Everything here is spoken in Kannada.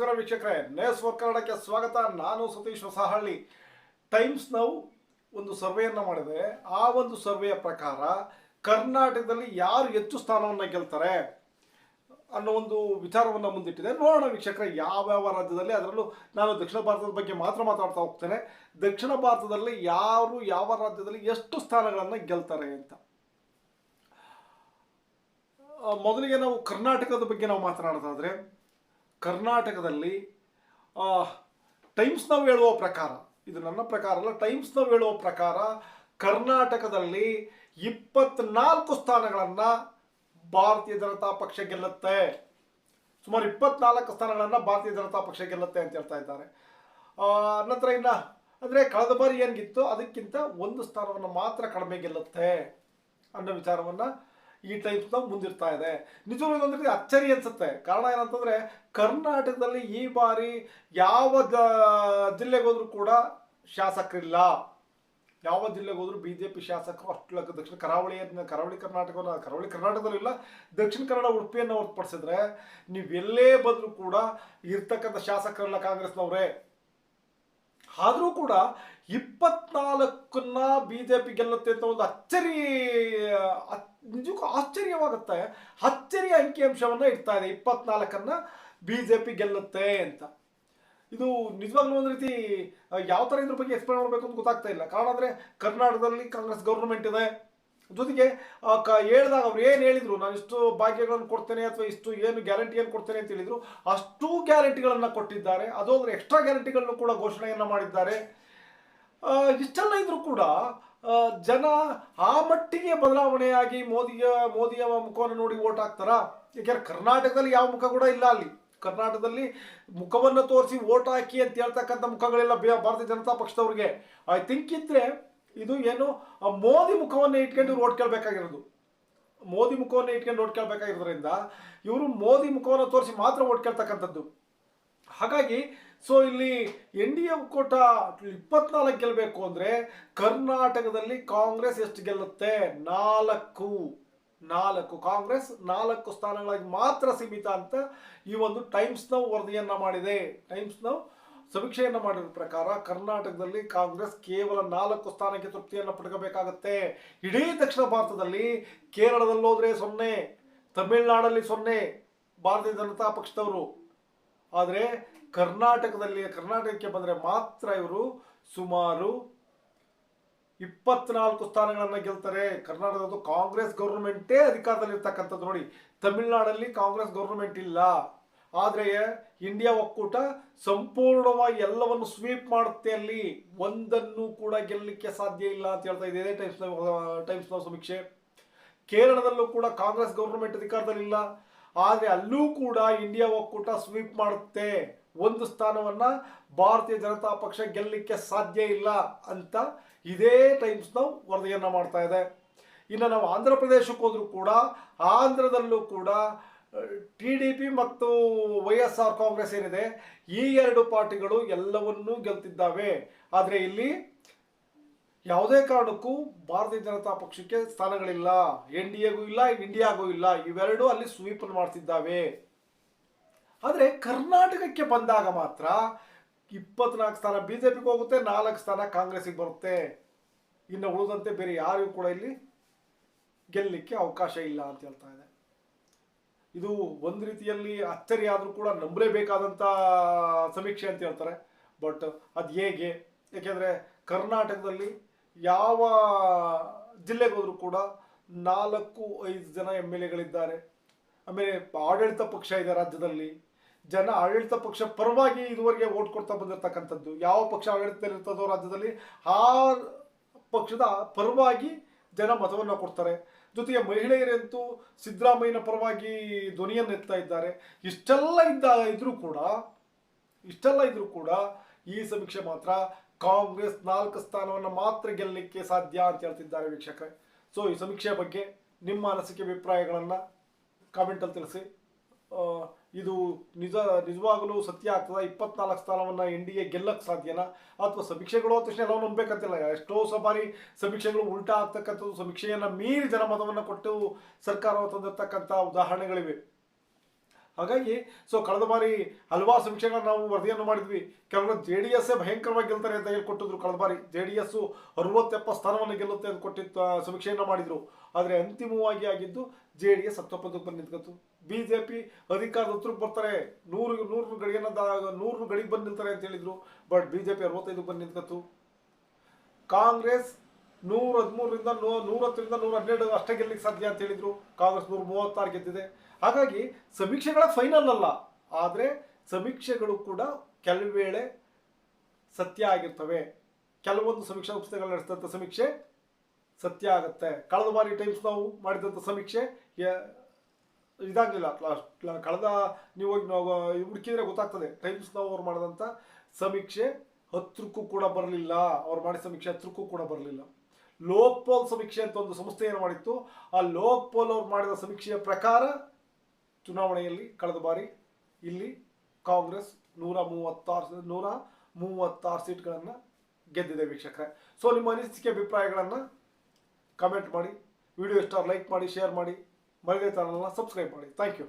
ನಮಸ್ಕಾರ ವೀಕ್ಷಕರೇ, ನೇಸ್ ಕನ್ನಡಕ್ಕೆ ಸ್ವಾಗತ. ನಾನು ಸತೀಶ್ ಹೊಸಹಳ್ಳಿ. ಟೈಮ್ಸ್ ನಾವು ಒಂದು ಸರ್ವೆಯನ್ನು ಮಾಡಿದೆ. ಆ ಒಂದು ಸರ್ವೆಯ ಪ್ರಕಾರ ಕರ್ನಾಟಕದಲ್ಲಿ ಯಾರು ಹೆಚ್ಚು ಸ್ಥಾನವನ್ನು ಗೆಲ್ತಾರೆ ಅನ್ನೋ ಒಂದು ವಿಚಾರವನ್ನು ಮುಂದಿಟ್ಟಿದೆ. ನೋಡೋಣ ವೀಕ್ಷಕರೇ ಯಾವ್ಯಾವ ರಾಜ್ಯದಲ್ಲಿ, ಅದರಲ್ಲೂ ನಾನು ದಕ್ಷಿಣ ಭಾರತದ ಬಗ್ಗೆ ಮಾತ್ರ ಮಾತಾಡ್ತಾ ಹೋಗ್ತೇನೆ. ದಕ್ಷಿಣ ಭಾರತದಲ್ಲಿ ಯಾರು ಯಾವ ರಾಜ್ಯದಲ್ಲಿ ಎಷ್ಟು ಸ್ಥಾನಗಳನ್ನು ಗೆಲ್ತಾರೆ ಅಂತ. ಮೊದಲಿಗೆ ನಾವು ಕರ್ನಾಟಕದ ಬಗ್ಗೆ ನಾವು ಮಾತನಾಡೋದಾದ್ರೆ ಕರ್ನಾಟಕದಲ್ಲಿ ಟೈಮ್ಸ್ ಹೇಳುವ ಪ್ರಕಾರ, ಇದು ನನ್ನ ಪ್ರಕಾರ ಅಲ್ಲ ಟೈಮ್ಸ್ ಹೇಳುವ ಪ್ರಕಾರ ಕರ್ನಾಟಕದಲ್ಲಿ ಇಪ್ಪತ್ನಾಲ್ಕು ಸ್ಥಾನಗಳನ್ನು ಭಾರತೀಯ ಜನತಾ ಪಕ್ಷ ಗೆಲ್ಲುತ್ತೆ. ಸುಮಾರು ಇಪ್ಪತ್ನಾಲ್ಕು ಸ್ಥಾನಗಳನ್ನು ಭಾರತೀಯ ಜನತಾ ಪಕ್ಷ ಗೆಲ್ಲುತ್ತೆ ಅಂತ ಹೇಳ್ತಾ ಇದ್ದಾರೆ. ನಂತರ ಇನ್ನ, ಅಂದರೆ ಕಳೆದ ಬಾರಿ ಏನಿತ್ತು ಅದಕ್ಕಿಂತ ಒಂದು ಸ್ಥಾನವನ್ನು ಮಾತ್ರ ಕಡಿಮೆ ಗೆಲ್ಲುತ್ತೆ ಅನ್ನೋ ವಿಚಾರವನ್ನು ಈ ಟೈಪ್ ಮುಂದಿರ್ತಾ ಇದೆ. ನಿಜವಾಗ ಒಂದು ರೀತಿ ಅಚ್ಚರಿ ಅನ್ಸುತ್ತೆ. ಕಾರಣ ಏನಂತಂದ್ರೆ, ಕರ್ನಾಟಕದಲ್ಲಿ ಈ ಬಾರಿ ಯಾವ ಜಿಲ್ಲೆಗೋದ್ರೂ ಕೂಡ ಶಾಸಕರಿಲ್ಲ. ಯಾವ ಜಿಲ್ಲೆಗೆ ಹೋದ್ರು ಬಿ ಜೆ ಪಿ ಶಾಸಕರು ಅಷ್ಟು ದಕ್ಷಿಣ ಕರಾವಳಿ ಕರಾವಳಿ ಕರ್ನಾಟಕವನ್ನು, ಕರಾವಳಿ ಕರ್ನಾಟಕದಲ್ಲಿಲ್ಲ ದಕ್ಷಿಣ ಕನ್ನಡ ಉಡುಪಿಯನ್ನು ಹೊರತುಪಡಿಸಿದ್ರೆ, ನೀವೆಲ್ಲೇ ಬಂದರೂ ಕೂಡ ಇರ್ತಕ್ಕಂಥ ಶಾಸಕರಲ್ಲ ಕಾಂಗ್ರೆಸ್ನವರೇ. ಆದರೂ ಕೂಡ ಇಪ್ಪತ್ನಾಲ್ಕನ್ನ ಬಿ ಜೆ ಪಿ ಗೆಲ್ಲುತ್ತೆ ಅಂತ ಒಂದು ಅಚ್ಚರಿ ನಿಜಕ್ಕೂ ಆಶ್ಚರ್ಯವಾಗುತ್ತೆ. ಅಚ್ಚರಿಯ ಅಂಕಿಅಂಶವನ್ನು ಇಡ್ತಾ ಇದೆ. ಇಪ್ಪತ್ನಾಲ್ಕನ್ನ ಬಿ ಜೆ ಪಿ ಗೆಲ್ಲುತ್ತೆ ಅಂತ. ಇದು ನಿಜವಾಗ್ಲೂ ಒಂದು ರೀತಿ ಯಾವ ಥರ ಇದ್ರ ಬಗ್ಗೆ ಎಕ್ಸ್ಪ್ಲೇನ್ ಮಾಡಬೇಕು ಅಂತ ಗೊತ್ತಾಗ್ತಾ ಇಲ್ಲ. ಕಾರಣ ಅಂದರೆ ಕರ್ನಾಟಕದಲ್ಲಿ ಕಾಂಗ್ರೆಸ್ ಗೌರ್ಮೆಂಟ್ ಇದೆ. ಜೊತೆಗೆ ಕ, ಹೇಳ್ದಾಗ ಅವ್ರು ಏನು ಹೇಳಿದ್ರು? ನಾನು ಇಷ್ಟು ಭಾಗ್ಯಗಳನ್ನು ಕೊಡ್ತೇನೆ ಅಥವಾ ಇಷ್ಟು ಏನು ಗ್ಯಾರಂಟಿಯನ್ನು ಕೊಡ್ತೇನೆ ಅಂತ ಹೇಳಿದ್ರು. ಅಷ್ಟು ಗ್ಯಾರಂಟಿಗಳನ್ನು ಕೊಟ್ಟಿದ್ದಾರೆ. ಅದು ಅಂದರೆ ಎಕ್ಸ್ಟ್ರಾ ಗ್ಯಾರಂಟಿಗಳನ್ನು ಕೂಡ ಘೋಷಣೆಯನ್ನು ಮಾಡಿದ್ದಾರೆ. ಇಷ್ಟೆಲ್ಲ ಇದ್ರೂ ಕೂಡ ಜನ ಆ ಮಟ್ಟಿಗೆ ಬದಲಾವಣೆಯಾಗಿ ಮೋದಿಯ ಮೋದಿಯ ಮುಖವನ್ನು ನೋಡಿ ಓಟ್ ಹಾಕ್ತಾರಾ? ಯಾಕೆಂದ್ರೆ ಕರ್ನಾಟಕದಲ್ಲಿ ಯಾವ ಮುಖ ಕೂಡ ಇಲ್ಲ ಅಲ್ಲಿ. ಕರ್ನಾಟಕದಲ್ಲಿ ಮುಖವನ್ನು ತೋರಿಸಿ ಓಟ್ ಹಾಕಿ ಅಂತ ಹೇಳ್ತಕ್ಕಂಥ ಮುಖಗಳೆಲ್ಲ ಭಾರತೀಯ ಜನತಾ ಪಕ್ಷದವ್ರಿಗೆ. ಐ ಥಿಂಕ್ ಇದ್ರೆ ಇದು ಏನು ಮೋದಿ ಮುಖವನ್ನು ಇಟ್ಕೊಂಡು ಇವ್ರು ಓಟ್ ಕೇಳಬೇಕಾಗಿರೋದು. ಮೋದಿ ಮುಖವನ್ನು ಇಟ್ಕೊಂಡು ಓಟ್ ಕೇಳಬೇಕಾಗಿರೋದ್ರಿಂದ ಇವರು ಮೋದಿ ಮುಖವನ್ನು ತೋರಿಸಿ ಮಾತ್ರ ಓಟ್ ಕೇಳ್ತಕ್ಕಂಥದ್ದು. ಹಾಗಾಗಿ ಸೊ ಇಲ್ಲಿ ಎನ್ ಡಿ ಎ ಒಕ್ಕೂಟ ಇಪ್ಪತ್ನಾಲ್ಕು ಗೆಲ್ಲಬೇಕು ಅಂದರೆ ಕರ್ನಾಟಕದಲ್ಲಿ ಕಾಂಗ್ರೆಸ್ ಎಷ್ಟು ಗೆಲ್ಲುತ್ತೆ? ನಾಲ್ಕು. ನಾಲ್ಕು. ಕಾಂಗ್ರೆಸ್ ನಾಲ್ಕು ಸ್ಥಾನಗಳಾಗಿ ಮಾತ್ರ ಸೀಮಿತ ಅಂತ ಈ ಒಂದು ಟೈಮ್ಸ್ ವರದಿಯನ್ನ ಮಾಡಿದೆ. ಟೈಮ್ಸ್ ನಾವು ಸಮೀಕ್ಷೆಯನ್ನು ಮಾಡಿದ ಪ್ರಕಾರ ಕರ್ನಾಟಕದಲ್ಲಿ ಕಾಂಗ್ರೆಸ್ ಕೇವಲ ನಾಲ್ಕು ಸ್ಥಾನಕ್ಕೆ ತೃಪ್ತಿಯನ್ನು ಪಡ್ಕೋಬೇಕಾಗತ್ತೆ. ಇಡೀ ದಕ್ಷಿಣ ಭಾರತದಲ್ಲಿ ಕೇರಳದಲ್ಲೋದ್ರೆ ಸೊನ್ನೆ, ತಮಿಳುನಾಡಲ್ಲಿ ಸೊನ್ನೆ, ಭಾರತೀಯ ಜನತಾ ಪಕ್ಷದವರು. ಆದರೆ ಕರ್ನಾಟಕದಲ್ಲಿ, ಕರ್ನಾಟಕಕ್ಕೆ ಬಂದರೆ ಮಾತ್ರ ಇವರು ಸುಮಾರು ಇಪ್ಪತ್ನಾಲ್ಕು ಸ್ಥಾನಗಳನ್ನು ಗೆಲ್ತಾರೆ. ಕರ್ನಾಟಕದ ಕಾಂಗ್ರೆಸ್ ಗೌರ್ಮೆಂಟೇ ಅಧಿಕಾರದಲ್ಲಿರ್ತಕ್ಕಂಥದ್ದು ನೋಡಿ. ತಮಿಳುನಾಡಲ್ಲಿ ಕಾಂಗ್ರೆಸ್ ಗೌರ್ಮೆಂಟ್ ಇಲ್ಲ. ಆದರೆ ಇಂಡಿಯಾ ಒಕ್ಕೂಟ ಸಂಪೂರ್ಣವಾಗಿ ಎಲ್ಲವನ್ನು ಸ್ವೀಪ್ ಮಾಡುತ್ತೆ ಅಲ್ಲಿ. ಒಂದನ್ನು ಕೂಡ ಗೆಲ್ಲಲಿಕ್ಕೆ ಸಾಧ್ಯ ಇಲ್ಲ ಅಂತ ಹೇಳ್ತಾ ಇದೆ. ಟೈಮ್ಸ್ ಟೈಮ್ಸ್ ಸಮೀಕ್ಷೆ. ಕೇರಳದಲ್ಲೂ ಕೂಡ ಕಾಂಗ್ರೆಸ್ ಗೌರ್ಮೆಂಟ್ ಅಧಿಕಾರದಲ್ಲಿಲ್ಲ ಆದರೆ ಅಲ್ಲೂ ಕೂಡ ಇಂಡಿಯಾ ಒಕ್ಕೂಟ ಸ್ವೀಪ್ ಮಾಡುತ್ತೆ. ಒಂದು ಸ್ಥಾನವನ್ನ ಭಾರತೀಯ ಜನತಾ ಪಕ್ಷ ಗೆಲ್ಲಲಿಕ್ಕೆ ಸಾಧ್ಯ ಇಲ್ಲ ಅಂತ ಇದೇ ಟೈಮ್ಸ್ ನಾವು ವರದಿಯನ್ನ ಮಾಡ್ತಾ ಇದೆ. ಇನ್ನು ನಾವು ಆಂಧ್ರ ಪ್ರದೇಶಕ್ಕೆ ಹೋದರೂ ಕೂಡ, ಆಂಧ್ರದಲ್ಲೂ ಕೂಡ ಟಿ ಡಿ ಪಿ ಮತ್ತು ವೈ ಎಸ್ ಆರ್ ಕಾಂಗ್ರೆಸ್ ಏನಿದೆ, ಈ ಎರಡು ಪಾರ್ಟಿಗಳು ಎಲ್ಲವನ್ನೂ ಗೆಲ್ತಿದ್ದಾವೆ. ಆದರೆ ಇಲ್ಲಿ ಯಾವುದೇ ಕಾರಣಕ್ಕೂ ಭಾರತೀಯ ಜನತಾ ಪಕ್ಷಕ್ಕೆ ಸ್ಥಾನಗಳಿಲ್ಲ. ಎನ್ ಡಿ ಎಗೂ ಇಲ್ಲ, ಇಂಡಿಯಾಗೂ ಇಲ್ಲ. ಇವೆರಡೂ ಅಲ್ಲಿ ಸ್ವೀಪ್ ಮಾಡ್ತಿದ್ದಾವೆ. ಆದರೆ ಕರ್ನಾಟಕಕ್ಕೆ ಬಂದಾಗ ಮಾತ್ರ ಇಪ್ಪತ್ನಾಲ್ಕು ಸ್ಥಾನ ಬಿ ಜೆ ಪಿಗೆ ಹೋಗುತ್ತೆ, ನಾಲ್ಕು ಸ್ಥಾನ ಕಾಂಗ್ರೆಸ್ಗೆ ಬರುತ್ತೆ. ಇನ್ನು ಉಳಿದಂತೆ ಬೇರೆ ಯಾರಿಗೂ ಕೂಡ ಇಲ್ಲಿ ಗೆಲ್ಲಲಿಕ್ಕೆ ಅವಕಾಶ ಇಲ್ಲ ಅಂತ ಹೇಳ್ತಾ ಇದೆ ಇದು ಒಂದು ರೀತಿಯಲ್ಲಿ ಅಚ್ಚರಿ ಆದರೂ ಕೂಡ ನಂಬಲೇಬೇಕಾದಂಥ ಸಮೀಕ್ಷೆ ಅಂತ ಹೇಳ್ತಾರೆ. ಬಟ್ ಅದು ಹೇಗೆ? ಯಾಕೆಂದರೆ ಕರ್ನಾಟಕದಲ್ಲಿ ಯಾವ ಜಿಲ್ಲೆಗೆ ಹೋದರೂ ಕೂಡ ನಾಲ್ಕು ಐದು ಜನ ಎಂ ಎಲ್ ಎಗಳಿದ್ದಾರೆ. ಆಮೇಲೆ ಆಡಳಿತ ಪಕ್ಷ ಇದೆ ರಾಜ್ಯದಲ್ಲಿ. ಜನ ಆಡಳಿತ ಪಕ್ಷ ಪರವಾಗಿ ಇದುವರೆಗೆ ಓಟ್ ಕೊಡ್ತಾ ಬಂದಿರತಕ್ಕಂಥದ್ದು. ಯಾವ ಪಕ್ಷ ಆಡಳಿತದಲ್ಲಿ ಇರ್ತದೋ ರಾಜ್ಯದಲ್ಲಿ ಆ ಪಕ್ಷದ ಪರವಾಗಿ ಜನ ಮತವನ್ನು ಕೊಡ್ತಾರೆ. ಜೊತೆಗೆ ಮಹಿಳೆಯರಂತೂ ಸಿದ್ದರಾಮಯ್ಯನ ಪರವಾಗಿ ಧ್ವನಿಯನ್ನು ಎತ್ತಾ ಇದ್ದಾರೆ. ಇಷ್ಟೆಲ್ಲ ಇದ್ದ ಇದ್ರೂ ಕೂಡ, ಇಷ್ಟೆಲ್ಲ ಇದ್ರೂ ಕೂಡ ಈ ಸಮೀಕ್ಷೆ ಮಾತ್ರ ಕಾಂಗ್ರೆಸ್ ನಾಲ್ಕು ಸ್ಥಾನವನ್ನು ಮಾತ್ರ ಗೆಲ್ಲಲಿಕ್ಕೆ ಸಾಧ್ಯ ಅಂತ ಹೇಳ್ತಿದ್ದಾರೆ ವೀಕ್ಷಕರೇ. ಸೊ ಈ ಸಮೀಕ್ಷೆ ಬಗ್ಗೆ ನಿಮ್ಮ ಅನಿಸಿಕೆ, ಅಭಿಪ್ರಾಯಗಳನ್ನು ಕಾಮೆಂಟಲ್ಲಿ ತಿಳಿಸಿ. ಇದು ನಿಜ, ನಿಜವಾಗಲೂ ಸತ್ಯ ಆಗ್ತದ? ಇಪ್ಪತ್ನಾಲ್ಕು ಸ್ಥಾನವನ್ನು ಎನ್ ಡಿ ಎ ಗೆಲ್ಲಕ್ಕೆ ಸಾಧ್ಯನಾ? ಅಥವಾ ಸಮೀಕ್ಷೆಗಳು ತಕ್ಷಣ ಎಲ್ಲವೂ ನಂಬಬೇಕಂತಿಲ್ಲ? ಎಷ್ಟೋ ಸ ಬಾರಿ ಸಮೀಕ್ಷೆಗಳು ಉಲ್ಟಾ ಆಗ್ತಕ್ಕಂಥದ್ದು, ಸಮೀಕ್ಷೆಯನ್ನು ಮೀರಿ ಜನಮತವನ್ನು ಕೊಟ್ಟು ಸರ್ಕಾರವು ತಂದಿರತಕ್ಕಂಥ ಉದಾಹರಣೆಗಳಿವೆ. ಹಾಗಾಗಿ, ಸೊ ಕಳೆದ ಬಾರಿ ಹಲವಾರು ಸಮೀಕ್ಷೆಗಳನ್ನ ನಾವು ವರದಿಯನ್ನು ಮಾಡಿದ್ವಿ. ಕೆಲವರು ಜೆ ಡಿ ಎಸ್ ಭಯಂಕರವಾಗಿ ಗೆಲ್ತಾರೆ ಅಂತ ಹೇಳ್ಕೊಟ್ಟಿದ್ರು ಕಳೆದ ಬಾರಿ. ಜೆ ಡಿ ಎಸ್ಸು ಅರವತ್ತೆಪ್ಪ ಸ್ಥಾನವನ್ನು ಗೆಲ್ಲುತ್ತೆ ಅಂತ ಕೊಟ್ಟಿತ್ತು ಸಮೀಕ್ಷೆಯನ್ನು ಮಾಡಿದ್ರು. ಆದರೆ ಅಂತಿಮವಾಗಿ ಆಗಿದ್ದು ಜೆ ಡಿ ಎಸ್ ಹತ್ತೊಂಬತ್ತಕ್ಕೆ ಬಂದು ಬಿ ಜೆ ಪಿ ಅಧಿಕಾರದ ಹತ್ರಕ್ಕೆ ಬರ್ತಾರೆ. ನೂರು ನೂರು ಗಡಿ ನೂರು ಗಡಿಗೆ ಬಂದು ನಿಲ್ತಾರೆ ಅಂತ ಹೇಳಿದ್ರು. ಬಟ್ ಬಿ ಜೆ ನಿಂತು ಬಂದು ನಿಂತ್ಕೊತು ಕಾಂಗ್ರೆಸ್ ನೂರ ಹದಿಮೂರರಿಂದ ನೂ, ನೂರತ್ತರಿಂದ ನೂರ ಹನ್ನೆರಡು ಅಷ್ಟೇ ಗೆಲ್ಲಕ್ಕೆ ಸಾಧ್ಯ ಅಂತ ಹೇಳಿದ್ರು. ಕಾಂಗ್ರೆಸ್ ನೂರ ಮೂವತ್ತಾರು ಗೆದ್ದಿದೆ. ಹಾಗಾಗಿ ಸಮೀಕ್ಷೆಗಳ ಫೈನಲ್ ಅಲ್ಲ. ಆದರೆ ಸಮೀಕ್ಷೆಗಳು ಕೂಡ ಕೆಲವು ವೇಳೆ ಸತ್ಯ ಆಗಿರ್ತವೆ. ಕೆಲವೊಂದು ಸಮೀಕ್ಷಾ ಸಂಸ್ಥೆಗಳು ನಡೆಸಿದಂಥ ಸಮೀಕ್ಷೆ ಸತ್ಯ ಆಗುತ್ತೆ. ಕಳೆದ ಬಾರಿ ಟೈಮ್ಸ್ ನಾವು ಮಾಡಿದಂಥ ಸಮೀಕ್ಷೆ ಇದಾಗಲಿಲ್ಲ ಕಳೆದ ನೀವು ಹೋಗಿ ನಾವು ಹುಡುಕಿದ್ರೆ ಗೊತ್ತಾಗ್ತದೆ. ಟೈಮ್ಸ್ ನಾವು ಅವ್ರು ಮಾಡಿದಂಥ ಸಮೀಕ್ಷೆ ಹತ್ರಕ್ಕೂ ಕೂಡ ಬರಲಿಲ್ಲ. ಅವ್ರು ಮಾಡಿದ ಸಮೀಕ್ಷೆ ಹತ್ರಕ್ಕೂ ಕೂಡ ಬರಲಿಲ್ಲ. ಲೋಕ್ಪಾಲ್ ಸಮೀಕ್ಷೆ ಅಂತ ಒಂದು ಸಂಸ್ಥೆ ಏನು ಮಾಡಿತ್ತು? ಆ ಲೋಕ್ಪಾಲ್ ಅವ್ರು ಮಾಡಿದ ಸಮೀಕ್ಷೆಯ ಪ್ರಕಾರ ಚುನಾವಣೆಯಲ್ಲಿ ಕಳೆದ ಬಾರಿ ಇಲ್ಲಿ ಕಾಂಗ್ರೆಸ್ ನೂರ ಮೂವತ್ತಾರು ನೂರ ಮೂವತ್ತಾರು ಸೀಟ್ಗಳನ್ನು ಗೆದ್ದಿದೆ ವೀಕ್ಷಕರೇ. ಸೊ ನಿಮ್ಮ ಅನಿಸಿಕೆ, ಅಭಿಪ್ರಾಯಗಳನ್ನು ಕಮೆಂಟ್ ಮಾಡಿ ವಿಡಿಯೋ ಇಷ್ಟ ಲೈಕ್ ಮಾಡಿ ಶೇರ್ ಮಾಡಿ. மளிகை சேனல்லாம் சப்ஸ்கிரைப் பண்ணி. தேங்க்யூ